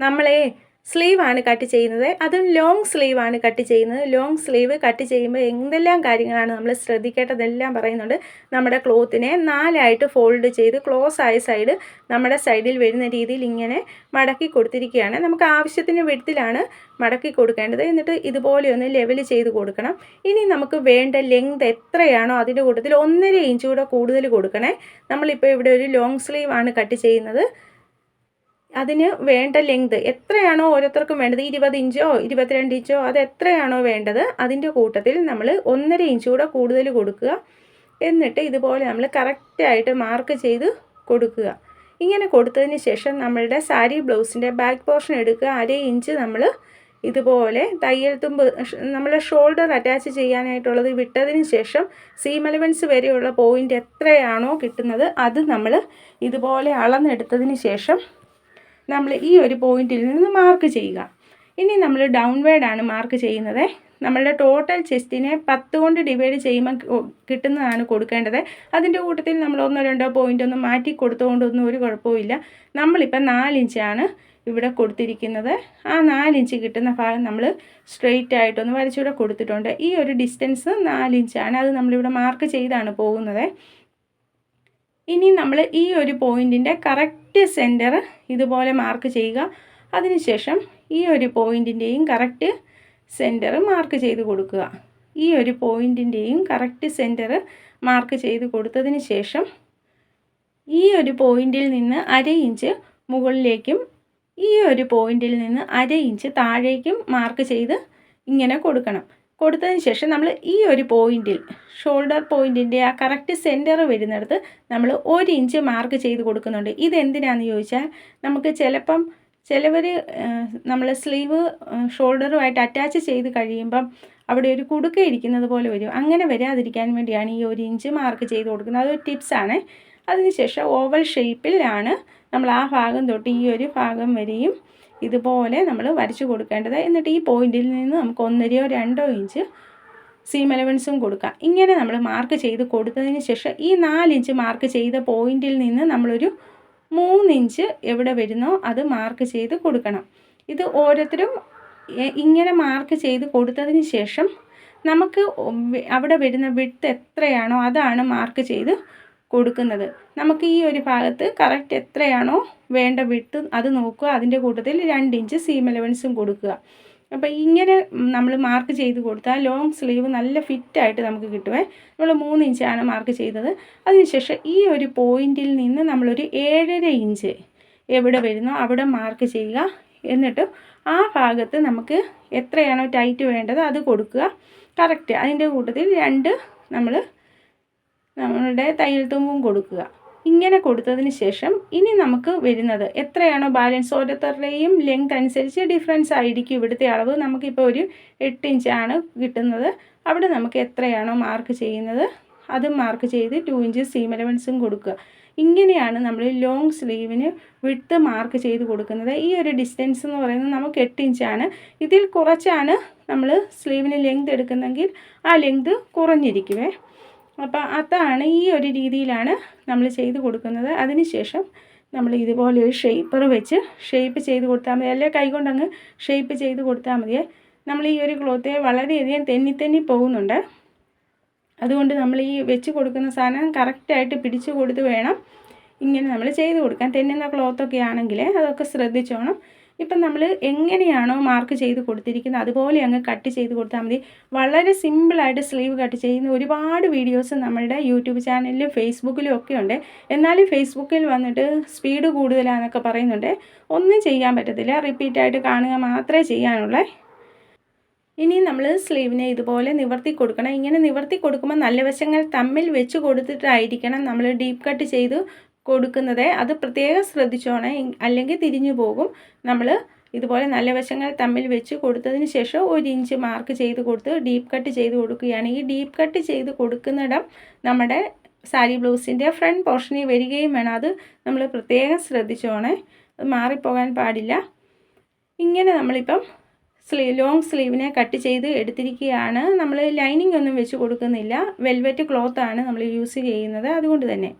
നമ്മളെ സ്ലീവ് ആണ് കട്ട് ചെയ്യുന്നത്. അതും ലോങ് സ്ലീവ് ആണ് കട്ട് ചെയ്യുന്നത്. ലോങ് സ്ലീവ് കട്ട് ചെയ്യുമ്പോൾ എന്തെല്ലാം കാര്യങ്ങളാണ് നമ്മൾ ശ്രദ്ധിക്കേണ്ടതെല്ലാം പറയുന്നുണ്ട്. നമ്മുടെ ക്ലോത്തിനെ നാലായിട്ട് ഫോൾഡ് ചെയ്ത് ക്ലോസ് ആയ സൈഡ് നമ്മുടെ സൈഡിൽ വരുന്ന രീതിയിൽ ഇങ്ങനെ മടക്കി കൊടുത്തിരിക്കുകയാണ്. നമുക്ക് ആവശ്യത്തിന് വിടത്തിലാണ് മടക്കി കൊടുക്കേണ്ടത്. എന്നിട്ട് ഇതുപോലെ ഒന്ന് ലെവൽ ചെയ്ത് കൊടുക്കണം. ഇനി നമുക്ക് വേണ്ട ലെങ്ത് എത്രയാണോ അതിന്റെ കൂട്ടത്തിൽ ഒന്നര ഇഞ്ച് കൂടെ കൂടുതൽ കൊടുക്കണേ. നമ്മളിപ്പോൾ ഇവിടെ ഒരു ലോങ് സ്ലീവ് ആണ് കട്ട് ചെയ്യുന്നത്. അതിന് വേണ്ട ലെങ്ത് എത്രയാണോ ഓരോരുത്തർക്കും വേണ്ടത്? ഇരുപത് ഇഞ്ചോ ഇരുപത്തിരണ്ട് ഇഞ്ചോ അത് എത്രയാണോ വേണ്ടത്? അതിന്റെ കൂട്ടത്തിൽ നമ്മൾ ഒന്നര ഇഞ്ച് കൂടെ കൂടുതൽ കൊടുക്കുക. എന്നിട്ട് ഇതുപോലെ നമ്മൾ കറക്റ്റായിട്ട് മാർക്ക് ചെയ്ത് കൊടുക്കുക. ഇങ്ങനെ കൊടുത്തതിന് ശേഷം നമ്മളുടെ സാരി ബ്ലൗസിന്റെ ബാക്ക് പോർഷൻ എടുക്കുക. അര ഇഞ്ച് നമ്മൾ ഇതുപോലെ തയ്യൽ തുമ്പ് നമ്മളെ ഷോൾഡർ അറ്റാച്ച് ചെയ്യാനായിട്ടുള്ളത് വിട്ടതിന് ശേഷം സീം വരെയുള്ള പോയിന്റ് എത്രയാണോ കിട്ടുന്നത് അത് നമ്മൾ ഇതുപോലെ അളന്നെടുത്തതിന് ശേഷം നമ്മൾ ഈ ഒരു പോയിന്റിൽ നിന്ന് മാർക്ക് ചെയ്യുക. ഇനി നമ്മൾ ഡൗൺവേർഡാണ് മാർക്ക് ചെയ്യുന്നത്. നമ്മളുടെ ടോട്ടൽ ചെസ്റ്റിനെ പത്ത് കൊണ്ട് ഡിവൈഡ് ചെയ്യുമ്പോൾ കിട്ടുന്നതാണ് കൊടുക്കേണ്ടത്. അതിന്റെ കൂട്ടത്തിൽ നമ്മൾ ഒന്നോ രണ്ടോ പോയിന്റ് ഒന്നും മാറ്റി കൊടുത്തുകൊണ്ടൊന്നും ഒരു കുഴപ്പമില്ല നമ്മളിപ്പോൾ നാലിഞ്ചാണ് ഇവിടെ കൊടുത്തിരിക്കുന്നത്. ആ നാലിഞ്ച് കിട്ടുന്ന ഭാഗം നമ്മൾ സ്ട്രെയിറ്റ് ആയിട്ടൊന്ന് വരച്ചുകൂടെ കൊടുത്തിട്ടുണ്ട്. ഈ ഒരു ഡിസ്റ്റൻസ് നാലിഞ്ചാണ് അത് നമ്മളിവിടെ മാർക്ക് ചെയ്താണ് പോകുന്നത്. ഇനി നമ്മൾ ഈ ഒരു പോയിന്റിന്റെ കറക്റ്റ് സെന്റർ ഇതുപോലെ മാർക്ക് ചെയ്യുക. അതിനുശേഷം ഈ ഒരു പോയിന്റിന്റെയും കറക്റ്റ് സെന്റർ മാർക്ക് ചെയ്ത് കൊടുക്കുക. ഈ ഒരു പോയിന്റിന്റെയും കറക്റ്റ് സെന്റർ മാർക്ക് ചെയ്ത് കൊടുത്തതിന് ശേഷം ഈ ഒരു പോയിന്റിൽ നിന്ന് അര ഇഞ്ച് മുകളിലേക്കും ഈ ഒരു പോയിന്റിൽ നിന്ന് അര ഇഞ്ച് താഴേക്കും മാർക്ക് ചെയ്ത് ഇങ്ങനെ കൊടുക്കണം. കൊടുത്തതിന് ശേഷം നമ്മൾ ഈ ഒരു പോയിന്റിൽ ഷോൾഡർ പോയിന്റിന്റെ ആ കറക്റ്റ് സെന്റർ വരുന്നിടത്ത് നമ്മൾ ഒരു ഇഞ്ച് മാർക്ക് ചെയ്ത് കൊടുക്കുന്നുണ്ട്. ഇതെന്തിനാണെന്ന് ചോദിച്ചാൽ നമുക്ക് ചിലപ്പം ചിലവർ നമ്മൾ സ്ലീവ് ഷോൾഡറുമായിട്ട് അറ്റാച്ച് ചെയ്ത് കഴിയുമ്പം അവിടെ ഒരു കുടുക്ക ഇരിക്കുന്നത് പോലെ വരും. അങ്ങനെ വരാതിരിക്കാൻ വേണ്ടിയാണ് ഈ ഒരു ഇഞ്ച് മാർക്ക് ചെയ്ത് കൊടുക്കുന്നത്. അതൊരു ടിപ്സാണ് അതിനുശേഷം ഓവൽ ഷേപ്പിലാണ് നമ്മൾ ആ ഭാഗം തൊട്ട് ഈ ഒരു ഭാഗം വരെയും ഇതുപോലെ നമ്മൾ വരച്ചു കൊടുക്കേണ്ടത്. എന്നിട്ട് ഈ പോയിന്റിൽ നിന്ന് നമുക്ക് ഒന്നരയോ രണ്ടോ ഇഞ്ച് സീം എലവൻസും കൊടുക്കാം. ഇങ്ങനെ നമ്മൾ മാർക്ക് ചെയ്ത് കൊടുത്തതിന് ശേഷം ഈ നാലിഞ്ച് മാർക്ക് ചെയ്ത പോയിന്റിൽ നിന്ന് നമ്മളൊരു മൂന്നിഞ്ച് എവിടെ വരുന്നോ അത് മാർക്ക് ചെയ്ത് കൊടുക്കണം. ഇത് ഓരോരുത്തരും ഇങ്ങനെ മാർക്ക് ചെയ്ത് കൊടുത്തതിന് ശേഷം നമുക്ക് അവിടെ വരുന്ന വിട്ട് എത്രയാണോ അതാണ് മാർക്ക് ചെയ്ത് കൊടുക്കുന്നത്. നമുക്ക് ഈ ഒരു ഭാഗത്ത് കറക്റ്റ് എത്രയാണോ വേണ്ട വിട്ട് അത് നോക്കുക. അതിന്റെ കൂട്ടത്തിൽ രണ്ട് ഇഞ്ച് സീം എലവൻസും കൊടുക്കുക. അപ്പോൾ ഇങ്ങനെ നമ്മൾ മാർക്ക് ചെയ്ത് കൊടുത്താൽ ലോങ് സ്ലീവ് നല്ല ഫിറ്റായിട്ട് നമുക്ക് കിട്ടുമേ നമ്മൾ മൂന്ന് ഇഞ്ചാണ് മാർക്ക് ചെയ്തത്. അതിനുശേഷം ഈ ഒരു പോയിന്റിൽ നിന്ന് നമ്മളൊരു ഏഴര ഇഞ്ച് എവിടെ വരുന്നോ അവിടെ മാർക്ക് ചെയ്യുക. എന്നിട്ട് ആ ഭാഗത്ത് നമുക്ക് എത്രയാണോ ടൈറ്റ് വേണ്ടത് അത് കൊടുക്കുക. കറക്റ്റ് അതിന്റെ കൂട്ടത്തിൽ രണ്ട് നമ്മൾ നമ്മളുടെ തയ്യൽ തുമ്പും കൊടുക്കുക. ഇങ്ങനെ കൊടുത്തതിന് ശേഷം ഇനി നമുക്ക് വരുന്നത് എത്രയാണോ ബാലൻസ് ഓരോരുത്തരുടെയും ലെങ്ത് അനുസരിച്ച് ഡിഫറൻസ് ആയിരിക്കും ഇവിടുത്തെ അളവ്. നമുക്കിപ്പോൾ ഒരു എട്ട് ഇഞ്ചാണ് കിട്ടുന്നത്. അവിടെ നമുക്ക് എത്രയാണോ മാർക്ക് ചെയ്യുന്നത് അത് മാർക്ക് ചെയ്ത് ടു ഇഞ്ച് സീം എലവൻസും കൊടുക്കുക. ഇങ്ങനെയാണ് നമ്മൾ ലോങ് സ്ലീവിന് വിട്ട് മാർക്ക് ചെയ്ത് കൊടുക്കുന്നത്. ഈ ഒരു ഡിസ്റ്റൻസ് എന്ന് പറയുന്നത് നമുക്ക് എട്ട് ഇഞ്ചാണ് ഇതിൽ കുറച്ചാണ് നമ്മൾ സ്ലീവിന് ലെങ്ത് എടുക്കുന്നെങ്കിൽ ആ ലെങ്ത് കുറഞ്ഞിരിക്കുമേ അപ്പോൾ അതാണ് ഈ ഒരു രീതിയിലാണ് നമ്മൾ ചെയ്ത് കൊടുക്കുന്നത്. അതിനുശേഷം നമ്മൾ ഇതുപോലെ ഒരു ഷേപ്പർ വെച്ച് ഷേപ്പ് ചെയ്ത് കൊടുത്താൽ മതി. അല്ലെങ്കിൽ കൈകൊണ്ടങ്ങ് ഷേപ്പ് ചെയ്ത് കൊടുത്താൽ മതിയേ. നമ്മൾ ഈ ഒരു ക്ലോത്തെ വളരെയധികം തെന്നി തെന്നി പോകുന്നുണ്ട്. അതുകൊണ്ട് നമ്മൾ ഈ വെച്ച് കൊടുക്കുന്ന സാധനം കറക്റ്റായിട്ട് പിടിച്ചു കൊടുത്ത് വേണം ഇങ്ങനെ നമ്മൾ ചെയ്ത് കൊടുക്കാൻ. തെന്നുന്ന ക്ലോത്തൊക്കെ ആണെങ്കിൽ അതൊക്കെ ശ്രദ്ധിച്ചോണം. ഇപ്പം നമ്മൾ എങ്ങനെയാണോ മാർക്ക് ചെയ്ത് കൊടുത്തിരിക്കുന്നത് അതുപോലെ അങ്ങ് കട്ട് ചെയ്ത് കൊടുത്താൽ മതി. വളരെ സിമ്പിളായിട്ട് സ്ലീവ് കട്ട് ചെയ്യുന്ന ഒരുപാട് വീഡിയോസ് നമ്മളുടെ യൂട്യൂബ് ചാനലിലും ഫേസ്ബുക്കിലും ഒക്കെ ഉണ്ട്. എന്നാലും ഫേസ്ബുക്കിൽ വന്നിട്ട് സ്പീഡ് കൂടുതലാണെന്നൊക്കെ പറയുന്നുണ്ട്. ഒന്നും ചെയ്യാൻ പറ്റത്തില്ല. റിപ്പീറ്റായിട്ട് കാണുക മാത്രമേ ചെയ്യാനുള്ളൂ. ഇനി നമ്മൾ സ്ലീവിനെ ഇതുപോലെ നിവർത്തി കൊടുക്കണം. ഇങ്ങനെ നിവർത്തി കൊടുക്കുമ്പോൾ നല്ല വശങ്ങൾ തമ്മിൽ വെച്ച് കൊടുത്തിട്ടായിരിക്കണം നമ്മൾ ഡീപ്പ് കട്ട് ചെയ്ത് കൊടുക്കുന്നത് അത് പ്രത്യേകം ശ്രദ്ധിച്ചോണേ. അല്ലെങ്കിൽ തിരിഞ്ഞു പോകും. നമ്മൾ ഇതുപോലെ നല്ല വശങ്ങൾ തമ്മിൽ വെച്ച് കൊടുത്തതിന് ശേഷം ഒരു ഇഞ്ച് മാർക്ക് ചെയ്ത് കൊടുത്ത് ഡീപ്പ് കട്ട് ചെയ്ത് കൊടുക്കുകയാണ് ഈ ഡീപ്പ് കട്ട് ചെയ്ത് കൊടുക്കുന്നിടം നമ്മുടെ സാരി ബ്ലൗസിന്റെ ഫ്രണ്ട് പോർഷനിൽ വരികയും വേണം. അത് നമ്മൾ പ്രത്യേകം ശ്രദ്ധിച്ചോണേ. അത് മാറിപ്പോകാൻ പാടില്ല. ഇങ്ങനെ നമ്മളിപ്പം സ്ലീവ് ലോങ് സ്ലീവിനെ കട്ട് ചെയ്ത് എടുത്തിരിക്കുകയാണ്. നമ്മൾ ലൈനിങ് ഒന്നും വെച്ച് കൊടുക്കുന്നില്ല. വെൽവെറ്റ് ക്ലോത്താണ് നമ്മൾ യൂസ് ചെയ്യുന്നത്. അതുകൊണ്ട് തന്നെ